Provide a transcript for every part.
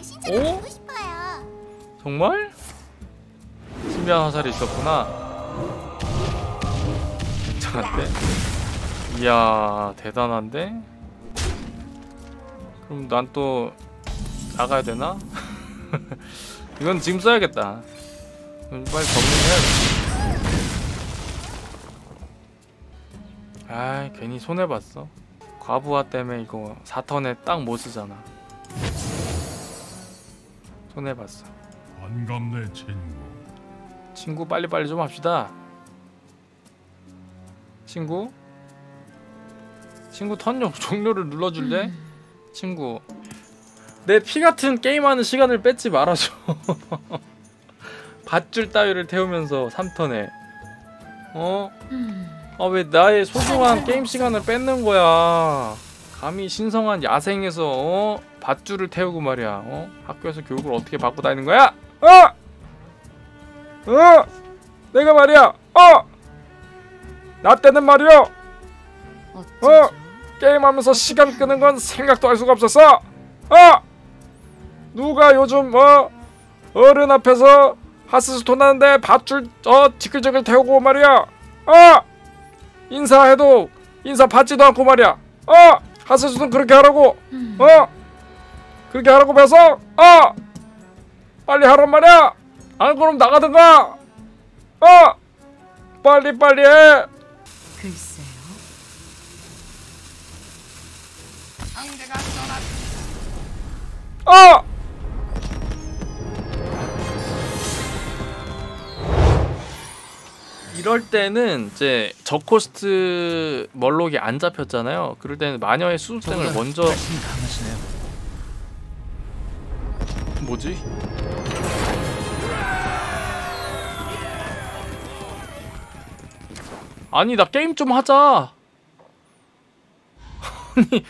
당신처럼 어? 되고 싶어요. 정말? 신비한 화살이 있었구나. 괜찮은데? 이야 대단한데? 그럼 난 또 나가야 되나? 이건 지금 써야겠다. 빨리 정리해야겠다. 아이 괜히 손해봤어. 과부하 때문에 이거 4턴에 딱 못 쓰잖아. 손해봤어. 반갑네 친구. 친구 빨리빨리 좀 합시다. 친구? 친구 턴 용- 종료를 눌러줄래? 친구. 내 피 같은 게임하는 시간을 뺏지 말아줘. 밧줄 따위를 태우면서 3턴에. 어? 아 왜 나의 소중한 게임 시간을 뺏는 거야? 감히 신성한 야생에서 어? 밧줄을 태우고 말이야. 어? 학교에서 교육을 어떻게 받고 다니는 거야? 어? 어? 내가 말이야. 어? 나 때는 말이야. 어쩌죠? 게임하면서 시간 끄는 건 생각도 할 수가 없었어. 어? 누가 요즘 어 어른 앞에서 하스스톤 하는데 밧줄 어 지글지글 태우고 말이야. 어? 인사해도 인사 받지도 않고 말이야. 어? 하스스톤 그렇게 하라고. 음. 어? 그렇게 하라고 배서 어? 빨리 하란 말이야. 안 그럼 나가든가. 어? 빨리 빨리 해. 글쎄요. 어! 이럴 때는 이제 저코스트 멀록이 안 잡혔잖아요. 그럴 때는 마녀의 수습생을 먼저. 뭐지? 아니 나 게임 좀 하자. 아니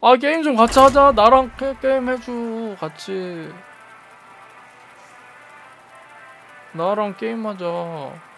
아 게임 좀 같이 하자. 나랑 게, 게임 해줘 같이. 나랑 게임 하자.